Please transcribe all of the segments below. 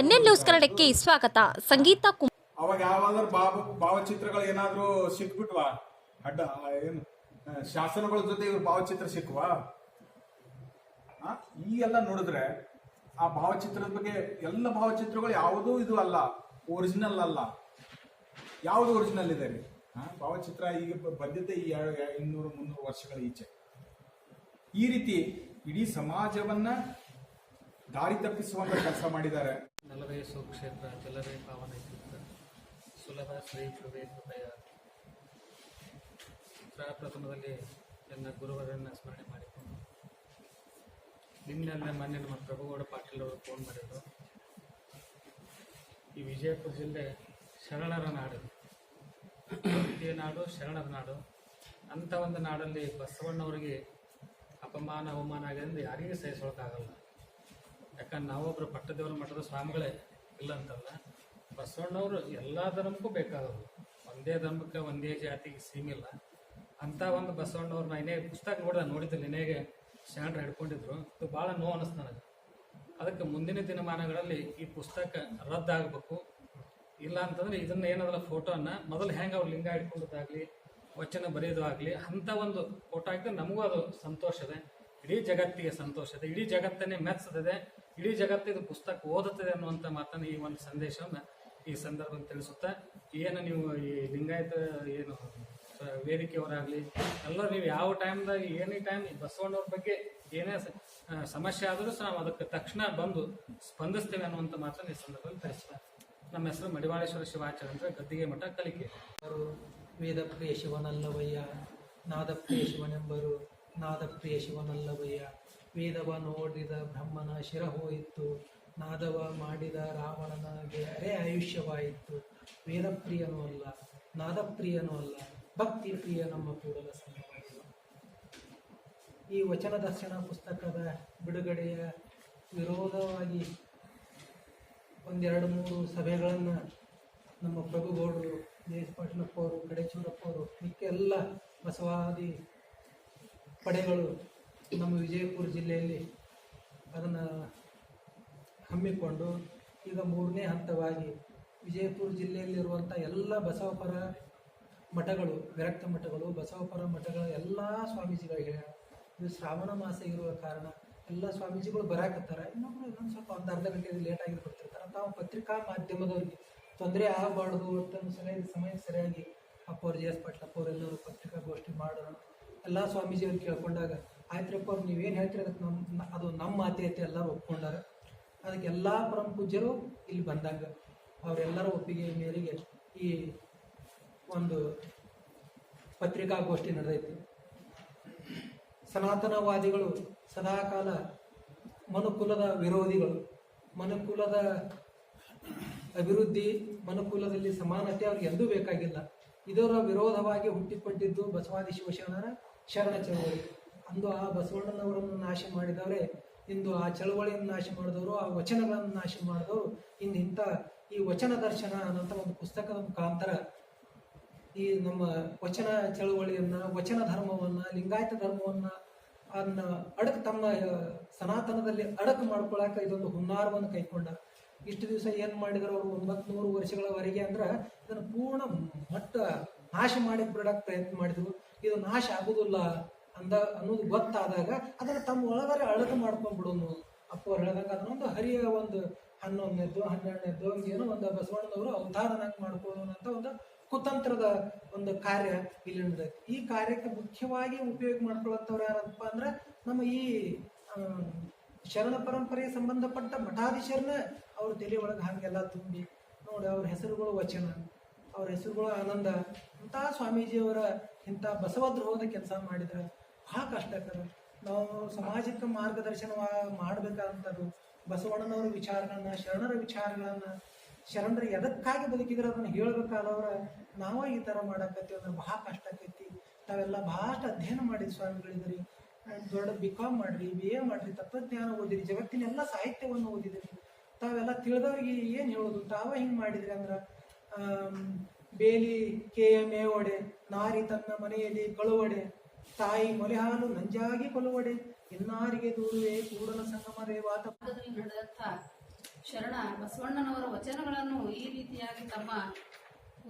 NN news ಕನ್ನಡಕ್ಕೆ ಸ್ವಾಗತ. ಸಂಗೀತ ಅವಾಗ ಯಾವಾಗಾದ್ರೂ ಭಾವ ಭಾವಚಿತ್ರಗಳು ಏನಾದ್ರೂ ಸಿಕ್ಬಿಟ್ವಾ? ಅಡ್ಡ ಏನು ಶಾಸನಗಳ ಜೊತೆ ಇವ್ರ ಭಾವಚಿತ್ರ ಸಿಕ್ಕುವ ಈ ಎಲ್ಲ ನೋಡಿದ್ರೆ ಆ ಭಾವಚಿತ್ರದ ಬಗ್ಗೆ ಎಲ್ಲ ಭಾವಚಿತ್ರಗಳು ಯಾವುದೂ ಇದು ಅಲ್ಲ ಒರಿಜಿನಲ್ ಅಲ್ಲ. ಯಾವುದು ಒರಿಜಿನಲ್ ಇದೆ ರೀ ಭಾವಚಿತ್ರ ಈಗ ಬಂದಿದ್ದೆ ಈ ಇನ್ನೂರು ಮುನ್ನೂರು ವರ್ಷಗಳ ಈಚೆ. ಈ ರೀತಿ ಇಡೀ ಸಮಾಜವನ್ನ ದಾರಿ ತಪ್ಪಿಸುವಂತ ಕೆಲಸ ಮಾಡಿದ್ದಾರೆ. ನಲವೇ ಸುಕ್ಷೇತ್ರ, ಜಲವೇ ಪಾವನ ಸುಲಭ ಶ್ರೀ ಕೃಪೆ ಕೃಪೆಯ. ಪ್ರಥಮದಲ್ಲಿ ನನ್ನ ಗುರುವರನ್ನು ಸ್ಮರಣೆ ಮಾಡಿಕೊಂಡು ನಿನ್ನೆಲ್ಲ ಮೊನ್ನೆ ನಮ್ಮ ಪ್ರಭುಗೌಡ ಪಾಟೀಲ್ ಅವರು ಫೋನ್ ಮಾಡಿದರು. ಈ ವಿಜಯಪುರ ಜಿಲ್ಲೆ ಶರಣರ ನಾಡು. ಭಕ್ತಿಯ ನಾಡು, ಶರಣರ ನಾಡು. ಅಂಥ ಒಂದು ನಾಡಲ್ಲಿ ಬಸವಣ್ಣವರಿಗೆ ಅಪಮಾನ, ಅವಮಾನ ಆಗಿದೆ ಯಾರಿಗೂ ಸಹಿಸೋಕ್ಕಾಗಲ್ಲ ಯಾಕಂದ್ರೆ ನಾವೊಬ್ರು ಪಟ್ಟದೇವರ ಮಠದ ಸ್ವಾಮಿಗಳೇ ಇಲ್ಲ ಅಂತಲ್ಲ, ಬಸವಣ್ಣವರು ಎಲ್ಲ ಧರ್ಮಕ್ಕೂ ಬೇಕಾದವರು. ಒಂದೇ ಧರ್ಮಕ್ಕೆ ಒಂದೇ ಜಾತಿಗೆ ಸೀಮಿಲ್ಲ ಅಂತ ಒಂದು ಬಸವಣ್ಣವ್ರನ್ನ ಇನ್ನೇ ಪುಸ್ತಕ ನೋಡಿದ ನೋಡಿದ್ದಲ್ಲಿ ನಿನಗೆ ಶರಣರು ಹಿಡ್ಕೊಂಡಿದ್ರು. ಇದು ಭಾಳ ನೋವು ಅನಿಸ್ತು ನನಗೆ. ಅದಕ್ಕೆ ಮುಂದಿನ ದಿನಮಾನಗಳಲ್ಲಿ ಈ ಪುಸ್ತಕ ರದ್ದಾಗಬೇಕು. ಇಲ್ಲ ಅಂತಂದ್ರೆ ಇದನ್ನ ಏನದಲ್ಲ, ಫೋಟೋನ ಮೊದಲು ಹೆಂಗೆ ಅವ್ರು ಲಿಂಗ ಹಿಡ್ಕೊಂಡದ್ದಾಗಲಿ, ವಚನ ಬರೆಯೋದು ಆಗಲಿ ಅಂಥ ಒಂದು ಫೋಟೋ ಹಾಕಿದ್ರೆ ನಮಗೂ ಅದು ಸಂತೋಷ ಇದೆ. ಇಡೀ ಜಗತ್ತಿಗೆ ಸಂತೋಷ ಇದೆ. ಇಡೀ ಜಗತ್ತನ್ನೇ ಮೆಚ್ಚುತ್ತದೆ ಇಡೀ ಜಗತ್ತು ಇದು ಪುಸ್ತಕ ಓದುತ್ತದೆ ಅನ್ನುವಂಥ ಮಾತನ್ನು ಈ ಒಂದು ಸಂದೇಶವನ್ನು ಈ ಸಂದರ್ಭದಲ್ಲಿ ತಿಳಿಸುತ್ತೆ, ಏನು ನೀವು ಈ ಲಿಂಗಾಯತ ಏನು ವೇದಿಕೆಯವರಾಗಲಿ, ಎಲ್ಲರೂ ನೀವು ಯಾವ ಟೈಮ್ದಾಗ, ಏನೇ ಟೈಮ್ ಬಸವಣ್ಣವ್ರ ಬಗ್ಗೆ ಏನೇ ಸಮಸ್ಯೆ ಆದರೂ ಸಹ ನಾವು ಅದಕ್ಕೆ ತಕ್ಷಣ ಬಂದು ಸ್ಪಂದಿಸ್ತೇವೆ ಅನ್ನುವಂಥ ಮಾತನ್ನು ಈ ಸಂದರ್ಭದಲ್ಲಿ ತಿಳಿಸ್ತಾ. ನಮ್ಮ ಹೆಸರು ಮಡಿವಾಳೇಶ್ವರ ಶಿವಾಚಾರ್ಯ ಅಂದರೆ ಗದ್ದಿಗೆ ಮಠ ಕಲಿಕೆ. ಅವರು ವೇದಪ್ರಿಯ ಶಿವನಲ್ಲವಯ್ಯ, ನಾದಪ್ರಿಯ ಶಿವನೆಂಬರು ನಾದಪ್ರಿಯ ಶಿವನಲ್ಲವಯ್ಯ ವೇದವ ನೋಡಿದ ಬ್ರಹ್ಮನ ಶಿರ ಹೋಯಿತು ನಾದವ ಮಾಡಿದ ರಾವಣನಿಗೆ ಅರೆ ಆಯುಷ್ಯವಾಯಿತು. ವೇದಪ್ರಿಯನೂ ಅಲ್ಲ, ನಾದಪ್ರಿಯನೂ ಅಲ್ಲ ಭಕ್ತಿ ಪ್ರಿಯ ನಮ್ಮ ಕೂಡಲ ಸಂಗಮದೇವ ಈ ವಚನ ದರ್ಶನ ಪುಸ್ತಕದ ಬಿಡುಗಡೆಯ ವಿರೋಧವಾಗಿ ಒಂದೆರಡು ಮೂರು ಸಭೆಗಳನ್ನು ನಮ್ಮ ಪ್ರಭುಗೌಡರು ಜಯೇಶ್ ಪಾಟೀಲಪ್ಪ ಅವರು ಕಡೆಚೂರಪ್ಪ ಅವರು ಮಿಕ್ಕ ಎಲ್ಲ ಬಸವಾದಿ ಪಡೆಗಳು ನಮ್ಮ ವಿಜಯಪುರ ಜಿಲ್ಲೆಯಲ್ಲಿ ಅದನ್ನು ಹಮ್ಮಿಕೊಂಡು ಈಗ ಮೂರನೇ ಹಂತವಾಗಿ ವಿಜಯಪುರ ಜಿಲ್ಲೆಯಲ್ಲಿರುವಂಥ ಎಲ್ಲ ಬಸವಪರ ಮಠಗಳು, ವಿರಕ್ತ ಮಠಗಳು, ಬಸವಪರ ಮಠಗಳ ಎಲ್ಲ ಸ್ವಾಮೀಜಿಗಳಿಗೆ ಇದು ಶ್ರಾವಣ ಮಾಸ ಇರುವ ಕಾರಣ ಎಲ್ಲ ಸ್ವಾಮೀಜಿಗಳು ಬರಾಕತ್ತಾರ. ಇನ್ನೊಬ್ರು ಇನ್ನೊಂದು ಸ್ವಲ್ಪ ಒಂದು ಅರ್ಧ ಗಂಟೆ ಲೇಟ್ ಆಗಿ ಬರ್ತಿರ್ತಾರೆ. ತಾವು ಪತ್ರಿಕಾ ಮಾಧ್ಯಮದವ್ರಿಗೆ ತೊಂದರೆ ಆಗಬಾರ್ದು ಅಂತ ಸರಿಯಾಗಿ ಸಮಯಕ್ಕೆ ಸರಿಯಾಗಿ ಅಪ್ಪವ್ರು ಜಿ ಎಸ್ ಪಾಟೀಲಪ್ಪ ಅವರೆಲ್ಲರೂ ಪತ್ರಿಕಾಗೋಷ್ಠಿ ಮಾಡೋಣ ಎಲ್ಲ ಸ್ವಾಮೀಜಿಯವ್ರು ಕೇಳ್ಕೊಂಡಾಗ, ಆಯ್ತ್ರಪ್ಪ, ಅವ್ರು ನೀವೇನು ಹೇಳ್ತೀರಿ? ಅದಕ್ಕೆ ನಮ್ಮ ಅದು ನಮ್ಮ ಮಾತೆ ಐತೆ ಎಲ್ಲರೂ ಒಪ್ಕೊಂಡಾರ. ಅದಕ್ಕೆ ಎಲ್ಲ ಪರಮ ಪೂಜ್ಯರು ಇಲ್ಲಿ ಬಂದಾಗ, ಅವರೆಲ್ಲರ ಒಪ್ಪಿಗೆ ಮೇರೆಗೆ ಈ ಒಂದು ಪತ್ರಿಕಾಗೋಷ್ಠಿ ನಡೆದೈತಿ. ಸನಾತನವಾದಿಗಳು ಸದಾಕಾಲ ಮನುಕುಲದ ವಿರೋಧಿಗಳು. ಮನುಕುಲದ ಅಭಿವೃದ್ಧಿ, ಮನುಕುಲದಲ್ಲಿ ಸಮಾನತೆ ಅವ್ರಿಗೆ ಎಂದೂ ಬೇಕಾಗಿಲ್ಲ. ಇದರ ವಿರೋಧವಾಗಿ ಹುಟ್ಟಿಕೊಂಡಿದ್ದು ಬಸವಾದಿ ಶಿವಶರಣರ ಶರಣ ಚಳವಳಿ. ಅಂದು ಆ ಬಸವಣ್ಣನವರನ್ನು ನಾಶ ಮಾಡಿದವರೇ, ಇಂದು ಆ ಚಳವಳಿಯನ್ನು ನಾಶ ಮಾಡಿದವರು, ಆ ವಚನಗಳನ್ನು ನಾಶ ಮಾಡಿದವರು. ಇನ್ನು ಇಂಥ ಈ ವಚನ ದರ್ಶನ ಅನ್ನೋಂಥ ಒಂದು ಪುಸ್ತಕದ ಮುಖಾಂತರ ಈ ನಮ್ಮ ವಚನ ಚಳುವಳಿಯನ್ನ, ವಚನ ಧರ್ಮವನ್ನ, ಲಿಂಗಾಯತ ಧರ್ಮವನ್ನ ಅದನ್ನ ಅಡಕ್ ತಮ್ಮ ಸನಾತನದಲ್ಲಿ ಅಡಕ್ ಮಾಡ್ಕೊಳಕ ಇದೊಂದು ಹುನ್ನಾರವನ್ನು ಕೈಕೊಂಡ. ಇಷ್ಟು ದಿವಸ ಏನು ಮಾಡಿದ್ರು ಅವರು? ಒಂಬತ್ತು ನೂರು ವರ್ಷಗಳವರೆಗೆ ಅಂದ್ರೆ ಇದನ್ನು ಪೂರ್ಣ ಮಟ್ಟ ನಾಶ ಮಾಡಿ ಬಿಡಕ್ ಪ್ರಯತ್ನ ಮಾಡಿದ್ರು. ಇದು ನಾಶ ಆಗುದಿಲ್ಲ ಅಂದ ಅನ್ನೋದು ಗೊತ್ತಾದಾಗ ಅದನ್ನ ತಮ್ಮ ಒಳಗಡೆ ಅಳದು ಮಾಡ್ಕೊಂಡ್ ಬಿಡೋನು. ಅಪ್ಪ ಅವ್ರು ಹೇಳ್ದಂಗ ಅದನ್ನೊಂದು ಹರಿಯ ಒಂದು ಹನ್ನೊಂದನೇದ್ದು, ಹನ್ನೆರಡನೇದ್ದು ಏನೋ ಒಂದು ಬಸವಣ್ಣನವರು ಅವತಾರನಾಗಿ ಮಾಡ್ಕೊಳ್ಳೋಣ ಅಂತ ಒಂದು ಕುತಂತ್ರದ ಒಂದು ಕಾರ್ಯ ಇಲ್ಲಿ ಈ ಕಾರ್ಯಕ್ಕೆ ಮುಖ್ಯವಾಗಿ ಉಪಯೋಗ ಮಾಡ್ಕೊಳ್ಳೋಂಥವ್ರು ಯಾರಪ್ಪ ಅಂದ್ರೆ ನಮ್ಮ ಈ ಶರಣ ಪರಂಪರೆಗೆ ಸಂಬಂಧಪಟ್ಟ ಮಠಾಧೀಶರನ್ನ ಅವ್ರ ತಲೆ ಒಳಗೆ ಹಾಗೆಲ್ಲ ತುಂಬಿ ನೋಡಿ ಅವ್ರ ಹೆಸರುಗಳು ವಚನ, ಅವ್ರ ಹೆಸರುಗಳು ಆನಂದ. ಅಂತ ಸ್ವಾಮೀಜಿಯವರ ಇಂಥ ಬಸವದ್ರೋಹದ ಕೆಲಸ ಮಾಡಿದ್ರೆ ಬಹಳ ಕಷ್ಟಕರ. ನಾವು ಸಮಾಜಕ್ಕೆ ಮಾರ್ಗದರ್ಶನ ಮಾಡಬೇಕಾದಂಥದ್ದು ಬಸವಣ್ಣನವರ ವಿಚಾರಗಳನ್ನ, ಶರಣರ ವಿಚಾರಗಳನ್ನು, ಶರಣರು ಎದಕ್ಕಾಗಿ ಬದುಕಿದ್ರೆ ಅದನ್ನು ಹೇಳ್ಬೇಕಾದವ್ರ ನಾವ ಈ ತರ ಮಾಡಕತ್ತೀವಿ ಅಂದ್ರೆ ಬಹಳ ಕಷ್ಟ ಆಕೈತಿ. ತಾವೆಲ್ಲ ಭಾಳಷ್ಟು ಅಧ್ಯಯನ ಮಾಡಿದ ಸ್ವಾಮಿಗಳಿದ್ರಿ. ದೊಡ್ಡ ಬಿ ಕಾಮ್ ಮಾಡ್ರಿ ಬಿ ಎ ಮಾಡ್ರಿ, ತತ್ವಜ್ಞಾನ ಓದಿರಿ ಜಗತ್ತಿನ ಎಲ್ಲ ಸಾಹಿತ್ಯವನ್ನು ಓದಿದಿರಿ. ತಾವೆಲ್ಲ ತಿಳಿದವ್ರಿಗೆ ಏನು ಹೇಳೋದು? ತಾವೇ ಹಿಂಗೆ ಮಾಡಿದ್ರಿ ಅಂದ್ರೆ ಬೇಲಿ ಕೇಯ ಮೇವಡೆ, ನಾರಿ ತನ್ನ ಮನೆಯಲ್ಲಿ ಕಳುವಡೆ, ತಾಯಿ ಮೊಲೆ ಹಾಲು ನಂಜಾಗಿ ಕೊಲುವಡೆ ಇನ್ನಾರಿಗೆ ದೂರುವೆ ಕೂಡಲ ಸಂಗಮರೇ ವಾತ ಶರಣ ಬಸವಣ್ಣನವರ ವಚನಗಳನ್ನು ಈ ರೀತಿಯಾಗಿ ತಮ್ಮ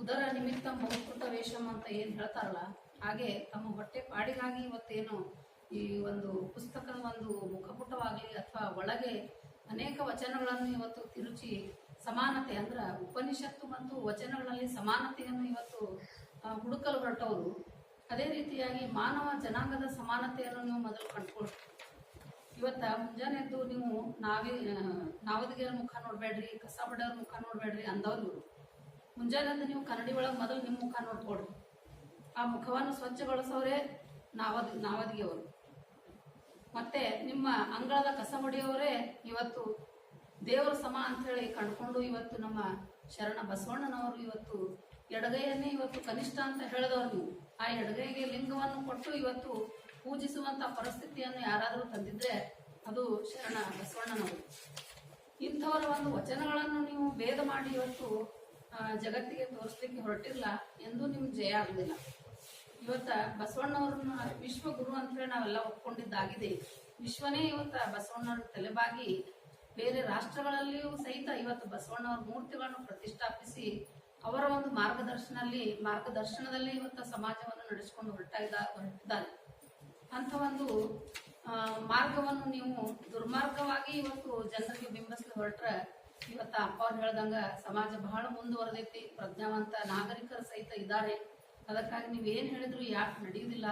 ಉದರ ನಿಮಿತ್ತ ಬಹುಕೃತ ವೇಷಮ್ ಅಂತ ಏನ್ ಹೇಳ್ತಾರಲ್ಲ, ಹಾಗೆ ತಮ್ಮ ಹೊಟ್ಟೆ ಪಾಡಿಗಾಗಿ ಇವತ್ತೇನು ಈ ಒಂದು ಪುಸ್ತಕದ ಒಂದು ಮುಖಪುಟವಾಗಲಿ ಅಥವಾ ಒಳಗೆ ಅನೇಕ ವಚನಗಳನ್ನು ಇವತ್ತು ತಿರುಚಿ ಸಮಾನತೆ ಅಂದ್ರೆ ಉಪನಿಷತ್ತು ಮತ್ತು ವಚನಗಳಲ್ಲಿ ಸಮಾನತೆಯನ್ನು ಇವತ್ತು ಹುಡುಕಲು ಹೊರಟವರು. ಅದೇ ರೀತಿಯಾಗಿ ಮಾನವ ಜನಾಂಗದ ಸಮಾನತೆಯನ್ನು ನೀವು ಮೊದಲು ಕಂಡುಕೊಳ್ತೀವಿ ಇವತ್ತ ಮುಂಜಾನೆ ಎದ್ದು ನೀವು ನಾವಿ ನಾವದಿಗೆರ ಮುಖ ನೋಡ್ಬೇಡ್ರಿ, ಕಸ ಬಡವ್ರ ಮುಖ ನೋಡ್ಬೇಡ್ರಿ ಅಂದವ್ರು ಮುಂಜಾನೆ ಅಂದ್ರೆ ನೀವು ಕನ್ನಡಿ ಒಳಗೆ ಮೊದಲು ನಿಮ್ಮ ಮುಖ ನೋಡ್ಕೊಡ್ರಿ ಆ ಮುಖವನ್ನು ಸ್ವಚ್ಛಗೊಳಿಸೋರೇ ನಾವದ್, ನಾವದಿಗೆಯವರು. ಮತ್ತೆ ನಿಮ್ಮ ಅಂಗಳದ ಕಸ ಹೊಡೆಯೋರೇ ಇವತ್ತು ದೇವರ ಸಮ ಅಂತ ಹೇಳಿ ಕಂಡುಕೊಂಡು ಇವತ್ತು ನಮ್ಮ ಶರಣ ಬಸವಣ್ಣನವರು ಇವತ್ತು ಎಡಗೈಯನ್ನೇ ಇವತ್ತು ಕನಿಷ್ಠ ಅಂತ ಹೇಳಿದವರು ನೀವು. ಆ ಎಡಗೈಗೆ ಲಿಂಗವನ್ನು ಕೊಟ್ಟು ಇವತ್ತು ಪೂಜಿಸುವಂತ ಪರಿಸ್ಥಿತಿಯನ್ನು ಯಾರಾದರೂ ತಂದಿದ್ರೆ ಅದು ಶರಣ ಬಸವಣ್ಣನವರು. ಇಂಥವರ ಒಂದು ವಚನಗಳನ್ನು ನೀವು ಭೇದ ಮಾಡಿ ಇವತ್ತು ಜಗತ್ತಿಗೆ ತೋರಿಸ್ಲಿಕ್ಕೆ ಹೊರಟಿಲ್ಲ ಎಂದು ನಿಮ್ಗೆ ಜಯ ಆಗುದಿಲ್ಲ ಇವತ್ತ ಬಸವಣ್ಣವ್ರನ್ನ ವಿಶ್ವಗುರು ಅಂತ ಹೇಳಿ ನಾವೆಲ್ಲ ಒಪ್ಕೊಂಡಿದ್ದಾಗಿದೆ. ವಿಶ್ವನೇ ಇವತ್ತ ಬಸವಣ್ಣವ್ರ ತಲೆಬಾಗಿ ಬೇರೆ ರಾಷ್ಟ್ರಗಳಲ್ಲಿಯೂ ಸಹಿತ ಇವತ್ತು ಬಸವಣ್ಣವರ ಮೂರ್ತಿಗಳನ್ನು ಪ್ರತಿಷ್ಠಾಪಿಸಿ ಅವರ ಒಂದು ಮಾರ್ಗದರ್ಶನಲ್ಲಿ, ಮಾರ್ಗದರ್ಶನದಲ್ಲಿ ಇವತ್ತು ಸಮಾಜವನ್ನು ನಡೆಸಿಕೊಂಡು ಹೊರಟ ಹೊರಟಿದ್ದಾರೆ. ಅಂತ ಒಂದು ಮಾರ್ಗವನ್ನು ನೀವು ದುರ್ಮಾರ್ಗವಾಗಿ ಇವತ್ತು ಜನರಿಗೆ ಬಿಂಬಿಸಲು ಹೊರಟ್ರೆ ಇವತ್ತು ಅಪ್ಪ ಅವ್ರು ಹೇಳ್ದಂಗ ಸಮಾಜ ಬಹಳ ಮುಂದುವರೆದೈತಿ, ಪ್ರಜ್ಞಾವಂತ ನಾಗರಿಕರು ಸಹಿತ ಇದ್ದಾರೆ. ಅದಕ್ಕಾಗಿ ನೀವು ಏನ್ ಹೇಳಿದ್ರು ಯಾಕೆ ನಡೆಯುವುದಿಲ್ಲ.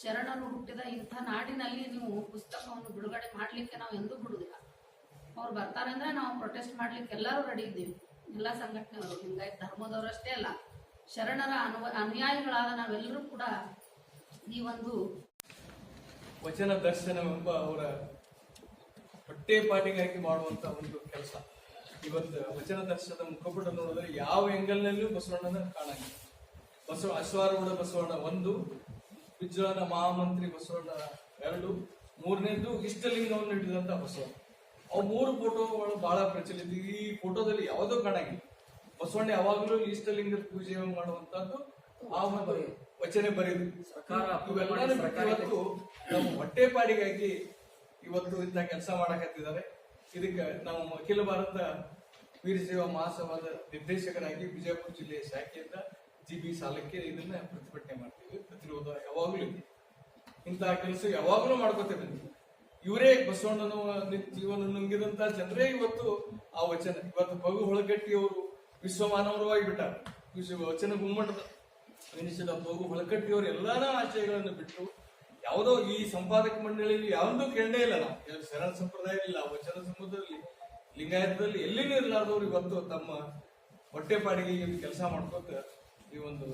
ಶರಣರು ಹುಟ್ಟಿದ ಇಂಥ ನಾಡಿನಲ್ಲಿ ನೀವು ಪುಸ್ತಕವನ್ನು ಬಿಡುಗಡೆ ಮಾಡ್ಲಿಕ್ಕೆ ನಾವು ಎಂದೂ ಬಿಡುವುದಿಲ್ಲ. ಅವ್ರು ಬರ್ತಾರೆ ಅಂದ್ರೆ ನಾವು ಪ್ರೊಟೆಸ್ಟ್ ಮಾಡ್ಲಿಕ್ಕೆ ಎಲ್ಲರೂ ರೆಡಿ ಇದ್ದೀವಿ. ಎಲ್ಲ ಸಂಘಟನೆಯವರು ಲಿಂಗಾಯತ ಧರ್ಮದವರಷ್ಟೇ ಅಲ್ಲ, ಶರಣರ ಅನುವ, ಅನುಯಾಯಿಗಳಾದ ನಾವೆಲ್ಲರೂ ಕೂಡ ಈ ಒಂದು ವಚನ ದರ್ಶನವೆಂಬ ಅವರ ಹೊಟ್ಟೆ ಪಾಟಿಗಾಗಿ ಮಾಡುವಂತ ಒಂದು ಕೆಲಸ. ಇವತ್ತು ವಚನ ದರ್ಶನದ ಮುಖಪುಟ ನೋಡಿದ್ರೆ ಯಾವ ಎಂಗಲ್ನಲ್ಲೂ ಬಸವಣ್ಣನ ಕಾಣಂಗಿಲ್ಲ. ಬಸವ, ಅಶ್ವಾರೂಢ ಬಸವಣ್ಣ ಒಂದು, ವಿಜ್ವಾನ ಮಹಾಮಂತ್ರಿ ಬಸವಣ್ಣ ಎರಡು ಮೂರನೇದು ಇಷ್ಟಲಿಂಗವನ್ನು ಹಿಡಿದಂತ ಬಸವಣ್ಣ. ಅವು ಮೂರು ಫೋಟೋಗಳು ಬಹಳ ಪ್ರಚಲಿತ. ಈ ಫೋಟೋದಲ್ಲಿ ಯಾವುದೋ ಕಾಣಂಗಿಲ್ಲ ಬಸವಣ್ಣ ಯಾವಾಗಲೂ ಇಷ್ಟಲಿಂಗದ ಪೂಜೆ ಮಾಡುವಂತದ್ದು ಆ ಒಂದು ವಚನೆ ಬರೆದು ಇವತ್ತು ನಮ್ಮ ಹೊಟ್ಟೆಪಾಡಿಗಾಗಿ ಇವತ್ತು ಇಂಥ ಕೆಲಸ ಮಾಡಕತ್ತಿದ್ದಾರೆ. ಇದಕ್ಕೆ ನಾವು ಅಖಿಲ ಭಾರತ ವೀರ ಸೇವಾ ಮಹಾಸಭಾದ ನಿರ್ದೇಶಕರಾಗಿ ಬಿಜಾಪುರ ಜಿಲ್ಲೆಯ ಶಾಖೆಯಿಂದ ಜಿ ಬಿ ಸಾಲಕ್ಕೆ ಇದನ್ನ ಪ್ರತಿಭಟನೆ ಮಾಡ್ತೀವಿ. ಪ್ರತಿರೋಧ ಯಾವಾಗಲೂ ಇದೆ. ಇಂತಹ ಕೆಲಸ ಯಾವಾಗಲೂ ಮಾಡ್ಕೋತೇವೆ. ಇವರೇ ಬಸವಣ್ಣನ ಜೀವನ ನುಂಗಿದಂತ ಜನರೇ ಇವತ್ತು ಆ ವಚನ. ಇವತ್ತು ಬಗು ಹೊಳಗಟ್ಟಿ ಅವರು ವಿಶ್ವಮಾನವರವಾಗಿ ಬಿಟ್ಟಾರ ವಿಶ್ವ ವಚನ ಗುಮ್ಮಟದ ಎನಿಸಿದ ಬಗು ಹೊಳಕಟ್ಟಿಯವರು ಎಲ್ಲಾನ ಆಶಯಗಳನ್ನು ಬಿಟ್ಟು ಯಾವುದೋ ಈ ಸಂಪಾದಕ ಮಂಡಳಿಯಲ್ಲಿ ಯಾವುದೂ ಕೇಳೇ ಇಲ್ಲ. ನಾವು ಶರಣ ಸಂಪ್ರದಾಯ ಇಲ್ಲ ವಚನ ಸಮುದ್ರದಲ್ಲಿ, ಲಿಂಗಾಯತದಲ್ಲಿ ಎಲ್ಲಿನೂ ಇರಲಾರ್ದವ್ರು ಇವತ್ತು ತಮ್ಮ ಹೊಟ್ಟೆಪಾಡಿಗೆ ಕೆಲಸ ಮಾಡ್ಕೋತ ಈ ಒಂದು